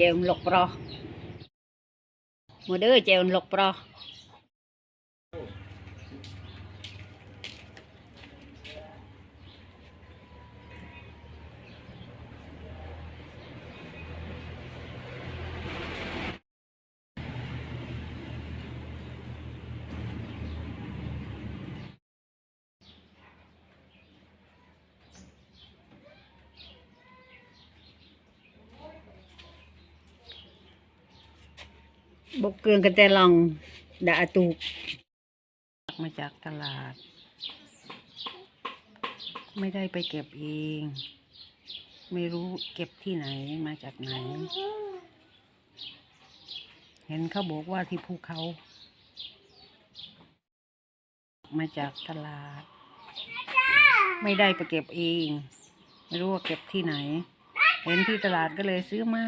ជើងលុកប្រុសមើលទៅជើងលុកប្រុស บกเกลืองกันแต่ลองดาตูกมาจากตลาด ไม่ได้ไปเก็บเอง ไม่รู้เก็บที่ไหนมาจากไหน เห็นเขาบอกว่าที่ภูเขา มาจากตลาด ไม่ได้ไปเก็บเอง ไม่รู้ว่าเก็บที่ไหน เห็นที่ตลาดก็เลยซื้อมา